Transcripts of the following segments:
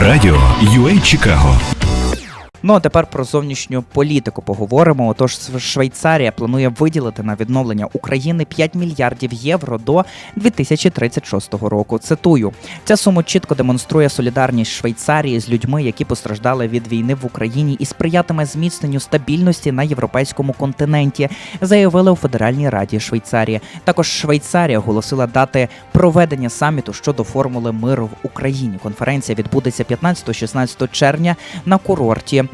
Радіо UA Чикаго. Ну а тепер про зовнішню політику поговоримо. Отож, Швейцарія планує виділити на відновлення України 5 мільярдів євро до 2036 року. Цитую, ця сума чітко демонструє солідарність Швейцарії з людьми, які постраждали від війни в Україні, і сприятиме зміцненню стабільності на європейському континенті, заявили у Федеральній раді Швейцарії. Також Швейцарія оголосила дати проведення саміту щодо формули миру в Україні. Конференція відбудеться 15-16 червня на курорті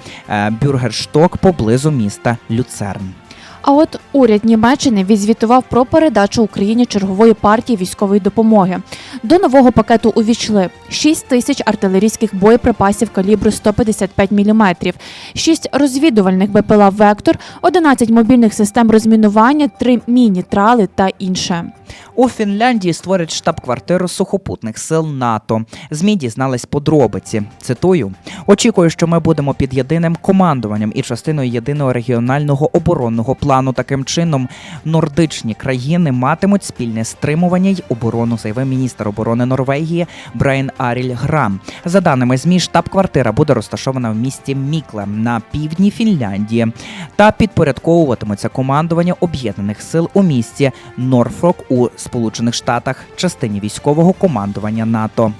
Бюргершток поблизу міста Люцерн. А от уряд Німеччини відзвітував про передачу Україні чергової партії військової допомоги. До нового пакету увійшли 6 тисяч артилерійських боєприпасів калібру 155 мм, 6 розвідувальних БПЛА Вектор, 11 мобільних систем розмінування, 3 міні-трали та інше. У Фінляндії створять штаб-квартиру сухопутних сил НАТО. ЗМІ дізнались подробиці. Цитую: очікую, що ми будемо під єдиним командуванням і частиною єдиного регіонального оборонного плану. Таким чином, нордичні країни матимуть спільне стримування й оборону, заявив міністр оборони Норвегії Брайан Аріль Грам. За даними ЗМІ, штаб-квартира буде розташована в місті Мікле на півдні Фінляндії та підпорядковуватиметься командування об'єднаних сил у місті Норфрок у Сполучених Штатах, частині військового командування НАТО.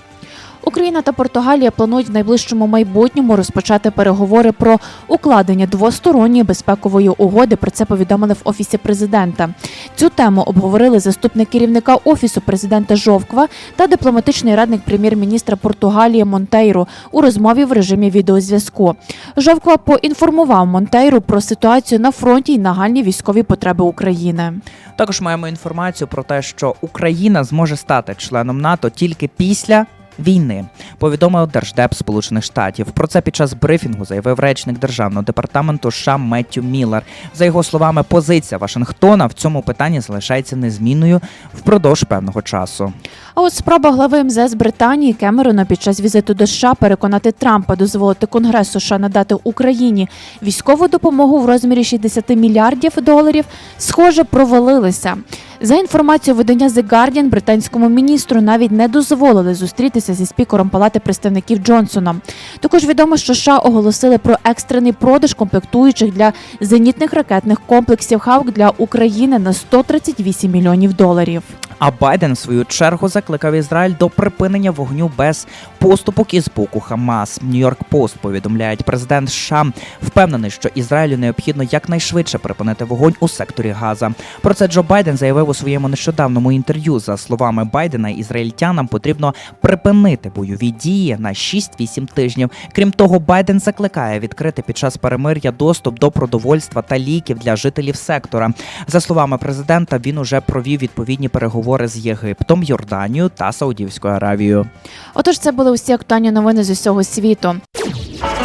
Україна та Португалія планують в найближчому майбутньому розпочати переговори про укладення двосторонньої безпекової угоди. Про це повідомили в офісі президента. Цю тему обговорили заступник керівника офісу президента Жовква та дипломатичний радник прем'єр-міністра Португалії Монтейру у розмові в режимі відеозв'язку. Жовква поінформував Монтейру про ситуацію на фронті і нагальні військові потреби України. Також маємо інформацію про те, що Україна зможе стати членом НАТО тільки після. Війни повідомив Держдеп Сполучених Штатів. Про це під час брифінгу заявив речник державного департаменту США Меттю Міллер. За його словами, позиція Вашингтона в цьому питанні залишається незмінною впродовж певного часу. А от спроба глави МЗС Британії Кемерона під час візиту до США переконати Трампа дозволити Конгресу США надати Україні військову допомогу в розмірі 60 мільярдів доларів, схоже, провалилися. За інформацією видання The Guardian, британському міністру навіть не дозволили зустрітися зі спікером Палати представників Джонсоном. Також відомо, що США оголосили про екстрений продаж комплектуючих для зенітних ракетних комплексів Хавк для України на 138 мільйонів доларів. А Байден, в свою чергу, закликав Ізраїль до припинення вогню без поступок із боку Хамас. Нью-Йорк Пост повідомляють, президент США впевнений, що Ізраїлю необхідно якнайшвидше припинити вогонь у секторі Газа. Про це Джо Байден заявив у своєму нещодавному інтерв'ю. За словами Байдена, ізраїльтянам потрібно припинити бойові дії на 6-8 тижнів. Крім того, Байден закликає відкрити під час перемир'я доступ до продовольства та ліків для жителів сектора. За словами президента, він уже провів відповідні переговори з Єгиптом, Йорданією та Саудівською Аравією. Отож, це були усі актуальні новини з усього світу.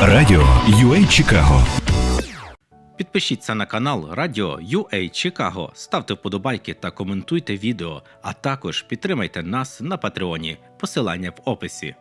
Радіо UA Чикаго. Підпишіться на канал Радіо UA Чикаго, ставте вподобайки та коментуйте відео, а також підтримайте нас на Патреоні. Посилання в описі.